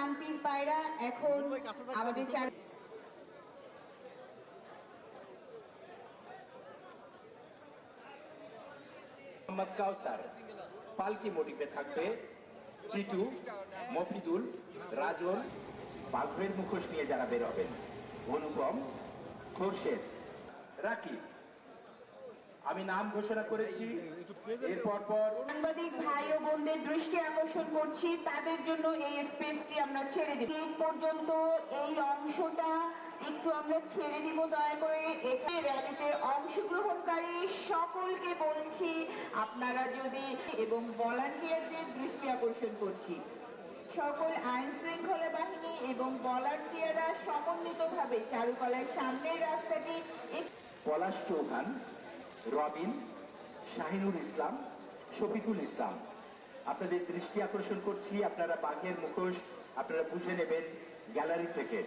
শান্তির পায়রা এখন আমাদের চার মোহাম্মদ কাউসার পালকি থাকবে টিটু মফিদুল রাজন বাঘের মুখোশ নিয়ে যারা বের হবেন অনুপম খোরশেদ রাকিব আমি নাম ঘোষণা করেছি এরপর পর সাংবাদিক ভাই ও বোনদের দৃষ্টি আকর্ষণ করছি তাদের জন্য এই স্পেসটি আমরা ছেড়ে দিব। এই পর্যন্ত এই অংশটা একটু আমরা ছেড়ে দিব, দয়া করে। এখানে র্যালিতে অংশগ্রহণকারী সকলকে বলছি, আপনারা যদি এবং ভলান্টিয়ারদের দৃষ্টি আকর্ষণ করছি। সকল আইন শৃঙ্খলা বাহিনী এবং ভলান্টিয়াররা সমন্বিতভাবে চারুকলার সামনের রাস্তাটি পলাশ চৌহান, রবিন শাহিনুর ইসলাম, শফিকুল ইসলাম। আপনাদের দৃষ্টি আকর্ষণ করছি আপনারা বাঘের মুখোশ আপনারা বুঝে নেবেন গ্যালারি থেকে।